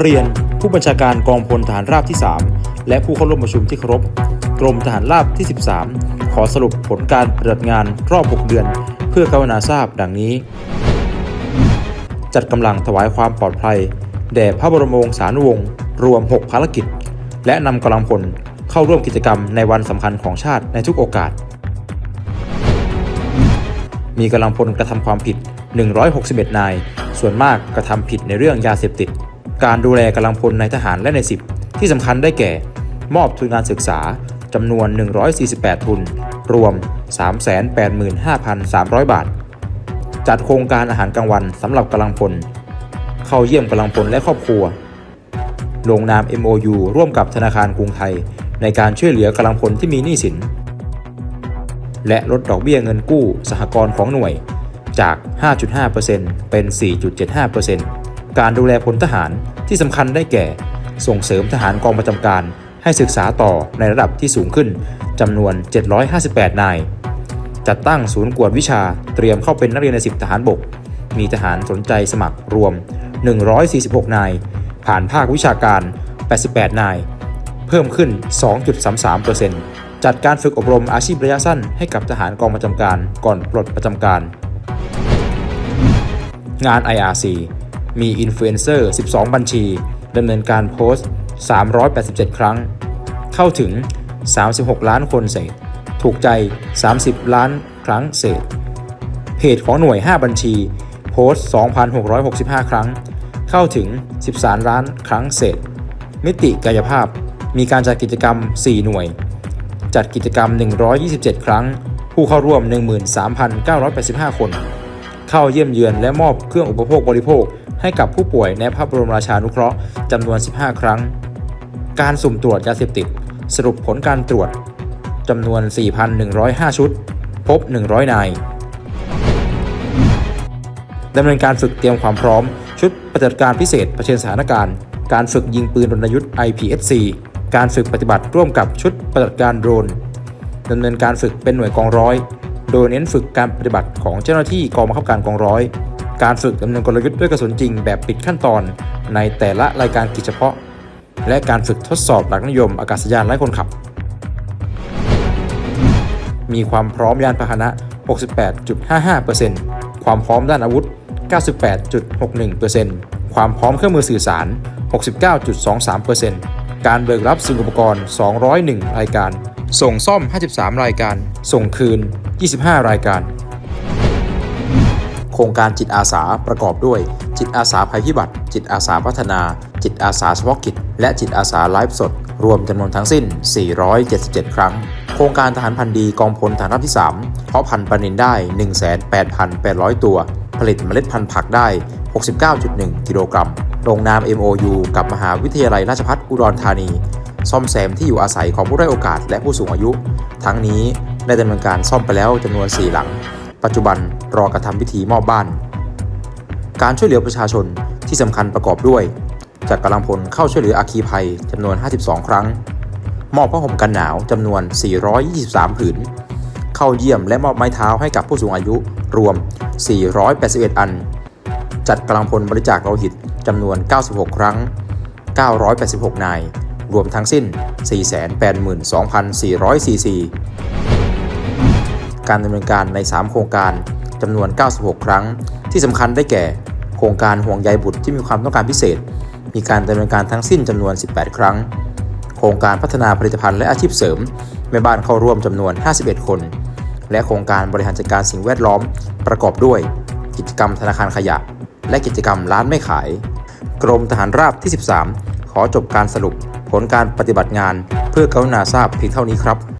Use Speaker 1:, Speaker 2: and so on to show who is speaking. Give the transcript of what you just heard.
Speaker 1: เรียนผู้บัญชาการกองพลทหารราบที่ 3 และผู้เข้าร่วมประชุมที่เคารพกรมทหารราบที่ 13 ขอสรุปผลการปฏิบัติงานรอบ 6 เดือน เพื่อกรุณาทราบดังนี้ จัดกำลังถวายความปลอดภัย แด่พระบรมวงศานุวงศ์รวม 6 ภารกิจ และนำกำลังพลเข้าร่วมกิจกรรมในวันสำคัญของชาติในทุกโอกาส มีกำลังพลกระทำความผิด 161 นาย ส่วนมากกระทำผิดในเรื่องยาเสพติด การดูแลกำลังพลในทหารและในสิบที่สำคัญได้แก่ มอบทุนการศึกษาจำนวน 148 ทุน รวม 385,300 บาท จัดโครงการอาหารกลางวันสำหรับกำลังพล เข้าเยี่ยมกำลังพลและครอบครัว ลงนาม MOU ร่วมกับธนาคารกรุงไทย ในการช่วยเหลือกำลังพลที่มีหนี้สิน และลดดอกเบี้ยเงินกู้สหกรณ์ของหน่วยจาก 5.5%เป็น 4.75% การดูแลพลทหารที่สำคัญได้แก่ ส่งเสริมทหารกองประจำการ ให้ศึกษาต่อในระดับที่สูงขึ้นจำนวน 758 นาย จัดตั้งศูนย์กวดวิชาเตรียมเข้าเป็นนักเรียนในสิบทหารบก มีทหารสนใจสมัครรวม 146 นาย ผ่านภาควิชาการ 88 นาย เพิ่มขึ้น 2.33%จัดการฝึกอบรมอาชีพระยะสั้นให้กับทหารกองประจำการก่อนปลดประจำการ งาน IRC มีอินฟลูเอนเซอร์ 12 บัญชีดำเนินการโพสต์ 387 ครั้ง เข้าถึง 36 ล้านคนเศษ ถูกใจ 30 ล้านครั้งเศษ เพจของหน่วย 5 บัญชี โพสต์ 2,665 ครั้ง เข้าถึง 13 ล้านครั้งเศษ มิติกายภาพ มีการจัดกิจกรรม 4 หน่วย จัดกิจกรรม 127 ครั้ง ผู้เข้าร่วม 13,985 คน เข้าเยี่ยมเยือนและมอบเครื่องอุปโภคบริโภค ให้กับผู้ป่วยในพระบรมราชานุเคราะห์จำนวน 15 ครั้ง การสุ่มตรวจยาเสพติด สรุปผลการตรวจจำนวน 4,105 ชุด พบ 100 นายดำเนินการฝึกเตรียมความพร้อม ชุดปฏิบัติการพิเศษเผชิญสถานการณ์ การฝึกยิงปืนรณยุทธ์ IPSC การฝึกปฏิบัติร่วมกับชุดปฏิบัติการโดรนดำเนินการฝึกเป็นหน่วยกองร้อย โดยเน้นฝึกการปฏิบัติของเจ้าหน้าที่กองบังคับการกองร้อย การฝึกดำเนินกลยุทธ์ด้วยกระสุนจริงแบบปิดขั้นตอน ในแต่ละรายการกิจเฉพาะ และการฝึกทดสอบหลักนิยมอากาศยานไร้คนขับ มีความพร้อมยานพาหนะ 68.55%ความพร้อมด้านอาวุธ 98.61%ความพร้อมเครื่องมือสื่อสาร 69.23%การเบิกรับสิ่งอุปกรณ์ 201 รายการ ส่งซ่อม 53 รายการ ส่งคืน 25 รายการ โครงการจิตอาสาประกอบด้วย จิตอาสาภัยพิบัติ จิตอาสาพัฒนา จิตอาสาเฉพาะกิจ และจิตอาสาไลฟ์สด รวมจำนวนทั้งสิ้น 477 ครั้ง โครงการทหารพันธ์ดีกองพลฐานราบที่ 3 เพาะพันธุ์ปลานินได้188,800 ตัว ผลิตเมล็ดพันธุ์ผักได้ 69.1 กิโลกรัมลงนาม MOU กับมหาวิทยาลัยราชภัฏอุดรธานี ซ่อมแซมที่อยู่อาศัยของผู้ได้โอกาสและผู้สูงอายุ ทั้งนี้ได้ดำเนินการซ่อมไปแล้วจำนวน 4 หลัง ปัจจุบันรอกระทำพิธีมอบบ้าน การช่วยเหลือประชาชนที่สำคัญประกอบด้วยจากกำลังพลเข้าช่วยเหลืออาคีภัยจำนวน 52 ครั้ง มอบผ้าห่มกันหนาวจำนวน 423 ผืน เข้าเยี่ยมและมอบไม้เท้าให้กับผู้สูงอายุรวม 481 อัน จัดกำลังพลบริจาคโลหิตจำนวน 96 ครั้ง 986 นาย รวมทั้งสิ้น 482,400ซีซีการดำเนินการใน 3 โครงการจำนวน 96 ครั้ง ที่สำคัญได้แก่ โครงการห่วงใยบุตรที่มีความต้องการพิเศษ มีการดำเนินการทั้งสิ้นจำนวน 18 ครั้ง โครงการพัฒนาผลิตภัณฑ์และอาชีพเสริมแม่บ้านเข้าร่วมจำนวน 51 คน และโครงการบริหารจัดการสิ่งแวดล้อมประกอบด้วย กิจกรรมธนาคารขยะ และกิจกรรมร้านไม่ขาย กรมทหารราบที่ 13 ขอจบการสรุป ผลการปฏิบัติงาน เพื่อกรุณาทราบเพียงเท่านี้ครับ